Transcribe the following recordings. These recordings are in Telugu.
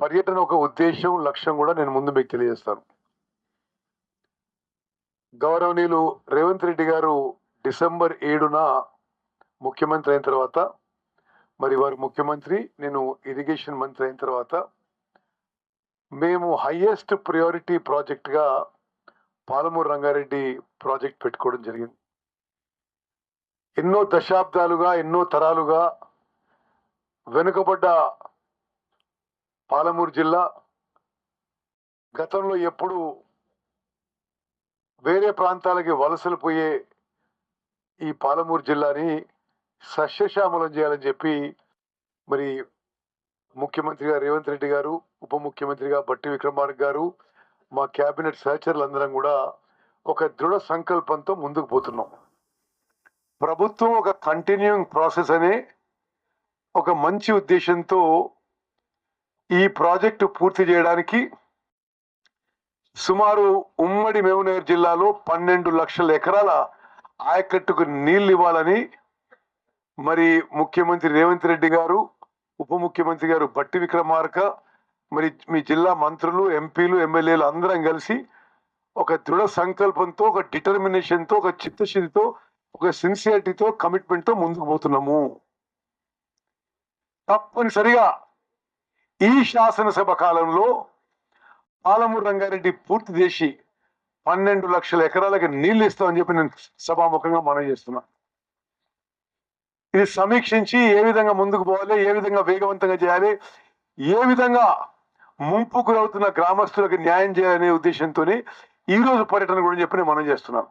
పర్యటన ఒక ఉద్దేశం లక్ష్యం కూడా నేను ముందు మీకు తెలియజేస్తాను. గౌరవనీయులు రేవంత్ రెడ్డి గారు డిసెంబర్ ఏడున ముఖ్యమంత్రి అయిన తర్వాత మరి వారు ముఖ్యమంత్రి నేను ఇరిగేషన్ మంత్రి అయిన తర్వాత మేము హయ్యెస్ట్ ప్రయారిటీ ప్రాజెక్ట్గా పాలమూరు రంగారెడ్డి ప్రాజెక్ట్ పెట్టుకోవడం జరిగింది. ఎన్నో దశాబ్దాలుగా ఎన్నో తరాలుగా వెనుకబడ్డ పాలమూరు జిల్లా గతంలో ఎప్పుడు వేరే ప్రాంతాలకి వలసలు పోయే ఈ పాలమూరు జిల్లాని సస్యశ్యామలం చేయాలని చెప్పి మరి ముఖ్యమంత్రిగా రేవంత్ రెడ్డి గారు ఉప ముఖ్యమంత్రిగా బట్టి విక్రమార్క గారు మా కేబినెట్ సహచరులందరం కూడా ఒక దృఢ సంకల్పంతో ముందుకు పోతున్నాం. ప్రభుత్వం ఒక కంటిన్యూయింగ్ ప్రాసెస్ అనే ఒక మంచి ఉద్దేశంతో ఈ ప్రాజెక్టు పూర్తి చేయడానికి సుమారు ఉమ్మడి మేమునేర్ జిల్లాలో పన్నెండు లక్షల ఎకరాల ఆయకట్టుకు నీళ్ళు ఇవ్వాలని మరి ముఖ్యమంత్రి రేవంత్ రెడ్డి గారు ఉప ముఖ్యమంత్రి గారు బట్టి విక్రమార్క మరి మీ జిల్లా మంత్రులు ఎంపీలు ఎమ్మెల్యేలు అందరం కలిసి ఒక దృఢ సంకల్పంతో ఒక డిటర్మినేషన్తో ఒక చిత్తశుద్ధితో ఒక సిన్సియారిటీతో కమిట్మెంట్తో ముందుకు పోతున్నాము. తప్పనిసరిగా ఈ శాసనసభ కాలంలో పాలమూరు రంగారెడ్డి పూర్తి చేసి పన్నెండు లక్షల ఎకరాలకు నీళ్ళు ఇస్తామని చెప్పి నేను సభాముఖంగా మనం చేస్తున్నా. ఇది సమీక్షించి ఏ విధంగా ముందుకు పోవాలి ఏ విధంగా వేగవంతంగా చేయాలి ఏ విధంగా ముంపు గురవుతున్న గ్రామస్తులకు న్యాయం చేయాలనే ఉద్దేశంతో ఈరోజు పర్యటన కూడా చెప్పి నేను మనం చేస్తున్నాం.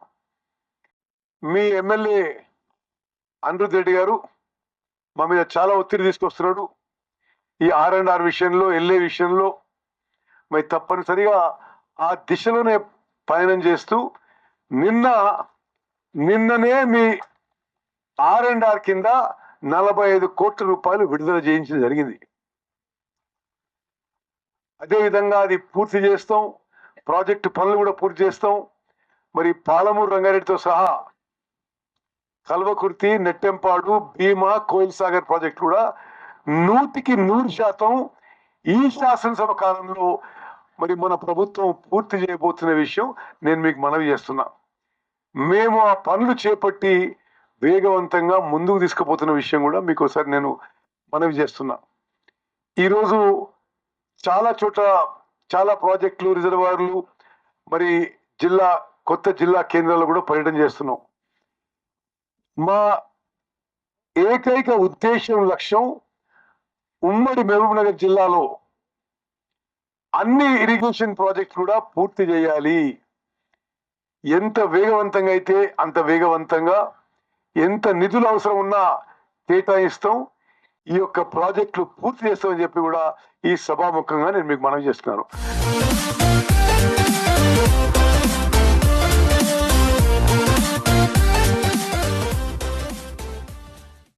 మీ ఎమ్మెల్యే అనిరుద్ రెడ్డి గారు మా మీద చాలా ఒత్తిడి తీసుకొస్తున్నాడు. ఈ ఆర్ అండ్ ఆర్ విషయంలో ఎల్ఏ విషయంలో మరి తప్పనిసరిగా ఆ దిశలోనే పయనం చేస్తూ నిన్న నిన్ననే మీ ఆర్ అండ్ ఆర్ కింద నలభై ఐదు కోట్ల రూపాయలు విడుదల చేయించడం జరిగింది. అదేవిధంగా అది పూర్తి చేస్తాం ప్రాజెక్టు పనులు కూడా పూర్తి చేస్తాం. మరి పాలమూరు రంగారెడ్డితో సహా కల్వకుర్తి నెట్టెంపాడు భీమా కోయిల్ సాగర్ ప్రాజెక్ట్ కూడా నూటికి నూరు శాతం ఈ శాసనసభ కాలంలో మరి మన ప్రభుత్వం పూర్తి చేయబోతున్న విషయం నేను మీకు మనవి చేస్తున్నా. మేము ఆ పనులు చేపట్టి వేగవంతంగా ముందుకు తీసుకుపోతున్న విషయం కూడా మీకు ఒకసారి నేను మనవి చేస్తున్నా. ఈరోజు చాలా చోట్ల చాలా ప్రాజెక్టులు రిజర్వాయర్లు మరి జిల్లా కొత్త జిల్లా కేంద్రాల్లో కూడా పర్యటన చేస్తున్నాం. మా ఏకైక ఉద్దేశం లక్ష్యం ఉమ్మడి మహబూబ్నగర్ జిల్లాలో అన్ని ఇరిగేషన్ ప్రాజెక్ట్ కూడా పూర్తి చేయాలి. ఎంత వేగవంతంగా అయితే అంత వేగవంతంగా ఎంత నిధులు అవసరం ఉన్నా కేటాయిస్తాం. ఈ యొక్క ప్రాజెక్టులు పూర్తి చేస్తామని చెప్పి కూడా ఈ సభాముఖంగా నేను మీకు మనవి చేస్తున్నాను.